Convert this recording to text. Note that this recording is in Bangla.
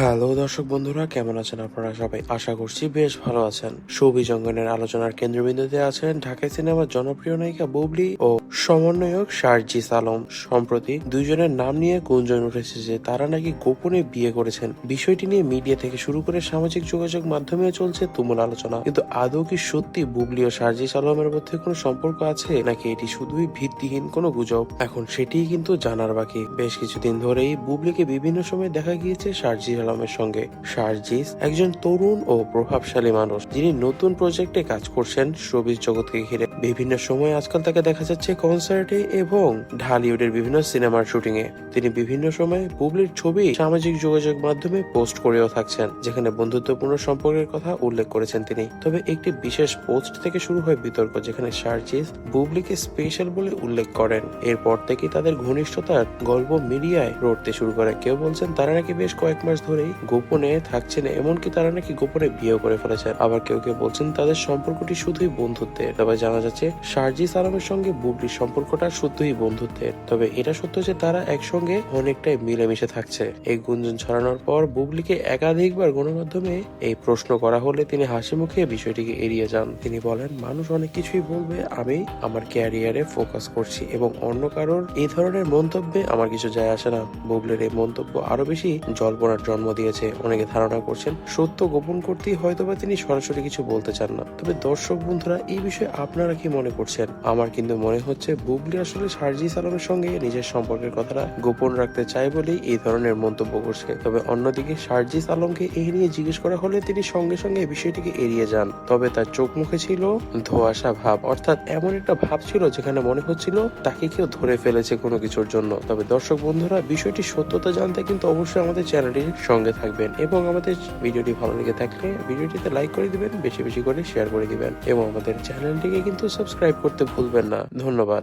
হ্যালো দর্শক বন্ধুরা, কেমন আছেন আপনারা সবাই? আশা করছি বেশ ভালো আছেন। সৌভিজ অঙ্গনের আলোচনার কেন্দ্রবিন্দুতে আছেন ঢাকাই সিনেমার জনপ্রিয় নায়িকা বুবলি ও সমন্বয়ক শারজিস আলম। সম্প্রতি দুইজনের নাম নিয়ে গুঞ্জন উঠেছে যে তারা নাকি গোপনে বিয়ে করেছেন। বিষয়টি নিয়ে মিডিয়া থেকে শুরু করে সামাজিক যোগাযোগ মাধ্যমে চলছে তুমুল আলোচনা। কিন্তু আদৌ কি সত্যি বুবলি ও শারজিস আলমের মধ্যে কোনো সম্পর্ক আছে, নাকি এটি শুধুই ভিত্তিহীন কোনো গুজব? এখন সেটিই কিন্তু জানার বাকি। বেশ কিছুদিন ধরেই বুবলিকে বিভিন্ন সময় দেখা গিয়েছে শারজিস আলমের সঙ্গে শারজিস একজন তরুণ ও প্রভাবশালী মানুষ। যিনি নতুন প্রজেক্টে কাজ করছেন। শোবিজ জগৎকে ঘিরে বিভিন্ন সময় আজকাল তাকে দেখা যাচ্ছে কনসার্টে এবং ঢালিউডের বিভিন্ন সিনেমার শুটিং এ তিনি বিভিন্ন সময় বুবলির ছবি সামাজিক যোগাযোগ মাধ্যমে পোস্ট করেও থাকছেন, যেখানে বন্ধুত্বপূর্ণ সম্পর্কের কথা উল্লেখ করেছেন তিনি। তবে একটি বিশেষ পোস্ট থেকে শুরু হয় বিতর্ক, যেখানে শারজিস বুবলিকে স্পেশাল বলে উল্লেখ করেন। এরপর থেকেই তাদের ঘনিষ্ঠতার গল্প মিডিয়ায় রটতে শুরু করে। কেউ বলছেন, তারা নাকি বেশ কয়েক মাস ধরেই গোপনে থাকছেন, এমনকি তারা নাকি গোপনে বিয়ে করে ফেলেছেন। আবার কেউ কেউ বলছেন, তাদের সম্পর্কটি শুধুই বন্ধুত্বের। তবে জানা যাচ্ছে শারজিস আলমের সঙ্গে বুবলির সম্পর্কটা শুধুই বন্ধুত্বের। তবে এটা সত্য যে তারা একসঙ্গে অনেকটাই মিলেমিশে থাকছে। এই গুঞ্জন ছড়ানোর পর বুবলিকে একাধিকবার গণমাধ্যমে এই প্রশ্ন করা হলে তিনি হাসি মুখে বিষয়টিকে এড়িয়ে যান। তিনি বলেন, মানুষ অনেক কিছুই বলবে, আমি আমার ক্যারিয়ারে ফোকাস করছি এবং অন্য কারোর এই ধরনের মন্তব্যে আমার কিছু যায় আসে না। বুবলির এই মন্তব্য আরও বেশি জল্পনার জন্ম দিয়েছে। অনেকে ধারণা করছেন সত্য গোপন করতেই হয়তোবা তিনি সরাসরি কিছু বলতে চান না। তবে দর্শক বন্ধুরা, এই বিষয়ে আপনারা কি মনে করছেন? আমার কিন্তু মনে হচ্ছে বুবলি আসলে সার্জিস আলমের সঙ্গে নিজের সম্পর্কের কথাটা গোপন রাখতে চায় বলেই এই ধরনের মন্তব্য করছে। তবে অন্যদিকে সার্জিস আলমকে এই নিয়ে জিজ্ঞেস করা হলে তিনি সঙ্গে সঙ্গে এই বিষয়টিকে এড়িয়ে যান। তবে তার চোখ মুখে ছিল ধোয়াশা ভাব। অর্থাৎ এমন একটা ভাব ছিল যেখানে মনে হচ্ছিল তাকে কেউ ধরে ফেলেছে কোনো কিছুর জন্য। তবে দর্শক বন্ধুরা, বিষয়টি সত্যতা জানতে কিন্তু অবশ্যই আমাদের চ্যানেলটির সঙ্গে থাকবেন এবং আমাদের ভিডিওটি ভালো লেগে থাকলে ভিডিওটিতে লাইক করে দিবেন, বেশি বেশি করে শেয়ার করে দিবেন এবং আমাদের চ্যানেলটিকে কিন্তু সাবস্ক্রাইব করতে ভুলবেন না। ধন্যবাদ।